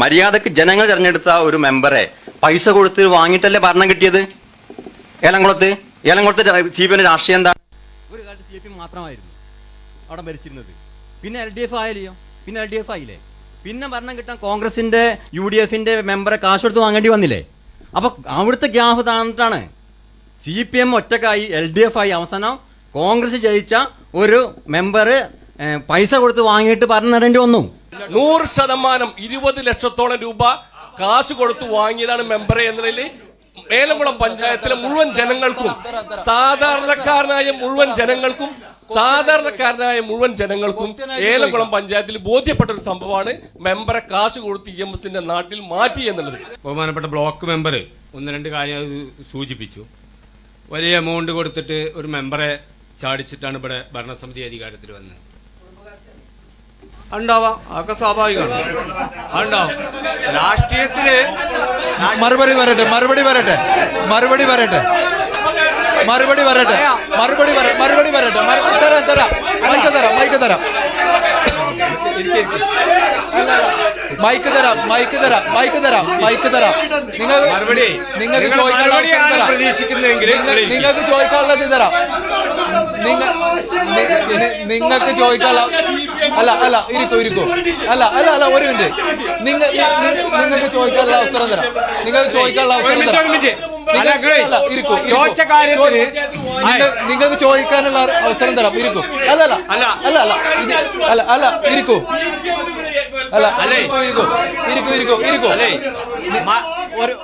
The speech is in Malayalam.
മര്യാദയ്ക്ക് ജനങ്ങൾ തിരഞ്ഞെടുത്ത ഒരു മെമ്പറെ പൈസ കൊടുത്ത് വാങ്ങിയിട്ടല്ലേ ഭരണം കിട്ടിയത്? ഏലംകുളത്ത്? ഏലംകുളത്ത് സി രാഷ്ട്രീയം എന്താ ഒരു കാലത്ത് സി പി മാത്രമായിരുന്നു അവിടെ ഭരിച്ചിരുന്നത്. പിന്നെ എൽ ഡി എഫ് ആയാലോ പിന്നെ എൽ ഡി എഫ് ആയില്ലേ? പിന്നെ ഭരണം കിട്ടാൻ കോൺഗ്രസിന്റെ യു ഡി എഫിന്റെ മെമ്പറെ കാശ് കൊടുത്ത് വാങ്ങേണ്ടി വന്നില്ലേ? അപ്പൊ അവിടുത്തെ ഗ്യാഫ് താന്നിട്ടാണ് സി പി എം ഒറ്റക്കായി എൽ ഡി എഫ് ആയി അവസാനം കോൺഗ്രസ് ജയിച്ച ഒരു മെമ്പർ പൈസ കൊടുത്ത് വാങ്ങിയിട്ട് ഭരണം നേടേണ്ടി വന്നു. നൂറ് ശതമാനം ഇരുപത് ലക്ഷത്തോളം രൂപ കാശ് കൊടുത്തു വാങ്ങിയതാണ് മെമ്പറെ നിലയിൽ മേലംകുളം പഞ്ചായത്തിലെ മുഴുവൻ ജനങ്ങൾക്കും സാധാരണക്കാരനായ മുഴുവൻ ജനങ്ങൾക്കും സാധാരണക്കാരനായ മുഴുവൻ ജനങ്ങൾക്കും ഏലംകുളം പഞ്ചായത്തിൽ ബോധ്യപ്പെട്ട ഒരു സംഭവമാണ് മെമ്പറെ കാശ് കൊടുത്ത് ഇ എം എസിന്റെ നാട്ടിൽ മാറ്റി എന്നുള്ളത്. ബഹുമാനപ്പെട്ട ബ്ലോക്ക് മെമ്പർ ഒന്ന് രണ്ട് കാര്യം സൂചിപ്പിച്ചു. വലിയ എമൗണ്ട് കൊടുത്തിട്ട് ഒരു മെമ്പറെ ചാടിച്ചിട്ടാണ് ഇവിടെ ഭരണസമിതി അധികാരത്തിൽ വന്നത്. ഉണ്ടാവാം. അതൊക്കെ സ്വാഭാവികമാണ്. അതുണ്ടാവും രാഷ്ട്രീയത്തിൽ മറുപടി വരട്ടെ മറുപടി വരട്ടെ മറുപടി വരട്ടെ മറുപടി വരട്ടെ മറുപടി വര മറുപടി വരട്ടെ തരാം തരാം. മൈക്ക് തരാം മൈക്ക് തരാം. മൈക്ക് തരാം മൈക്ക് തരാം മൈക്ക് തരാം മൈക്ക് തരാം. നിങ്ങൾ നിങ്ങൾക്ക് ചോദിക്കാനുള്ള. നിങ്ങൾക്ക് ചോദിക്കാനുള്ളത് തരാം. നിങ്ങൾ നിങ്ങൾക്ക് ചോദിക്കാനുള്ള അല്ല അല്ല ഇരിക്കോ ഇരിക്കോ. അല്ല അല്ല അല്ല ഒരു മിനിറ്റ്. നിങ്ങൾ നിങ്ങൾക്ക് ചോദിക്കാനുള്ള അവസരം തരാം. നിങ്ങൾക്ക് ചോദിക്കാനുള്ള അവസരം തരാം. ചോദിച്ച കാര്യത്തിന് നിങ്ങൾക്ക് ചോദിക്കാനുള്ള അവസരം തരാം. ഇരിക്കും. അല്ല അല്ല. അല്ല. അല്ല ഇത് അല്ല അല്ല. ഇരിക്കൂ. അല്ല അല്ലേ? ഇരിക്കൂ ഇരിക്കൂ ഇരിക്കൂ. ഇരിക്കൂ ഒരു